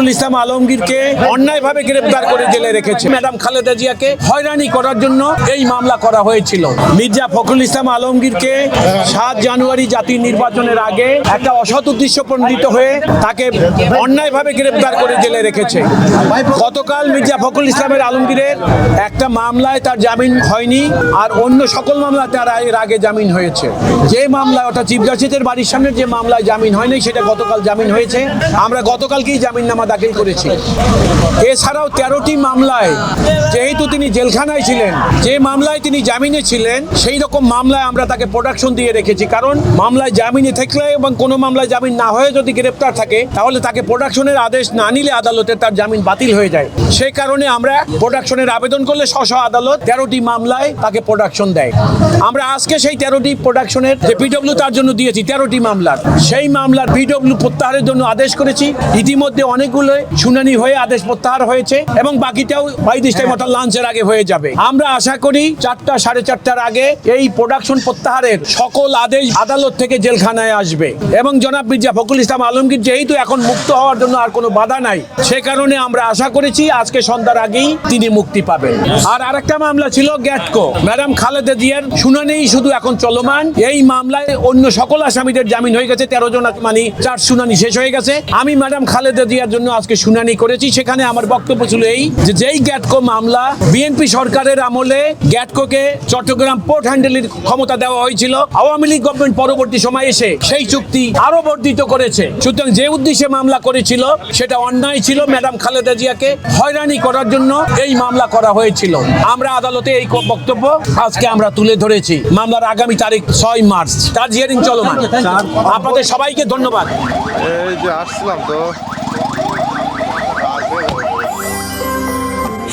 ফখরুল ইসলাম আলমগীরকে অন্যায়ভাবে গ্রেপ্তার করে জেলে রেখেছে। ম্যাডাম খালেদা জিয়াকে হয়রানি করার জন্য এই মামলা করা হয়েছিল। মির্জা ফখরুল ইসলাম আলমগীরকে সাত জানুয়ারি জাতীয় নির্বাচনের আগে একটা অসৎ উদ্দেশ্য প্রণোদিত হয়ে তাকে অন্যায়ভাবে গ্রেপ্তার করে জেলে রেখেছে। গতকাল মির্জা ফখরুল ইসলামের আলমগীরের একটা মামলায় তার জামিন হয়নি আর অন্য সকল মামলায় তার এর আগে জামিন হয়েছে। যে মামলায় অর্থাৎ চিফ জাস্টিসের বাড়ির সামনে যে মামলায় জামিন হয়নি, সেটা গতকাল জামিন হয়েছে। আমরা গতকালকেই জামিন নামা দাখিল করেছি। এছাড়াও তেরোটি মামলায় যেহেতু তিনি জেলখানায় ছিলেন, যে মামলায় তিনি জামিনে ছিলেন, সেই রকম মামলায় আমরা তাকে প্রোডাকশন দিয়ে রেখেছি। কারণ মামলায় জামিনে থাকলে এবং কোনো মামলায় জামিন না হয়ে যদি গ্রেপ্তার থাকে, তাহলে তাকে প্রোডাকশনের আদেশ না নিলে আদালতে তার জামিন বাতিল হয়ে যায়। সেই কারণে আমরা প্রোডাকশনের আবেদন করলে স্ব আদালত তেরোটি মামলায় তাকে প্রোডাকশন দেয়। আমরা আজকে সেই তেরোটি প্রোডাকশনের যে পিডব্লিউ তার জন্য দিয়েছি, তেরোটি মামলার। সেই মামলার পিডব্লিউ প্রত্যাহারের জন্য আদেশ করেছি। ইতিমধ্যে অনেকগুলো শুনানি হয়ে আদেশ প্রত্যাহার হয়েছে এবং বাকিটাও বাই দিস টাইম অর্থাৎ লাঞ্চের আগে হয়ে যাবে। আমরা আশা করি চারটা, সাড়ে চারটার আগে এই প্রোডাকশন প্রত্যাহারের সকল আদেশ আদালত থেকে জেলখানায় আসবে। এবং জনাব মির্জা ফখরুল ইসলাম আলমগীর যেহেতু এখন মুক্ত হওয়ার জন্য আর কোনো বাধা নাই, সে কারণে আমরা আশা করেছি আজকে সন্ধ্যার আগেই তিনি মুক্তি পাবেন। আর আরেকটা মামলা ছিল গ্যাটকো। ম্যাডাম খালেদা জিয়ার শুনানি শুধু এখন চলমান। এই মামলায় অন্য সকল আসামিদের জামিন হয়ে গেছে, তেরো জন মানে চার শুনানি শেষ হয়ে গেছে। আমি ম্যাডাম খালেদা জিয়ার জন্য আজকে শুনানি করেছি। সেখানে আমার বক্তব্য ছিল এই যে যেই গ্যাটকো মামলা বিএনপি সরকারের আমলে গ্যাটকোকে চট্টগ্রাম পোর্ট হ্যান্ডেলের ক্ষমতা দেওয়া হয়েছিল। আওয়ামী লীগ গভর্নমেন্ট পরবর্তী সময় এসে সেই চুক্তি আরও বর্ধিত করেছে। সুতরাং যে উদ্দেশ্যে মামলা করেছিল সেটা অন্যায় ছিল ম্যাডাম খালেদা জিয়াকে হয়রানি করার জন্য এই মামলা করা হয়েছিল। আমরা আদালতে এই বক্তব্য আজকে আমরা তুলে ধরেছি। মামলার আগামী তারিখ ছয় মার্চ। তার হিয়ারিং চলমান। আপনাদের সবাইকে ধন্যবাদ। এই যে আসছিলাম তো।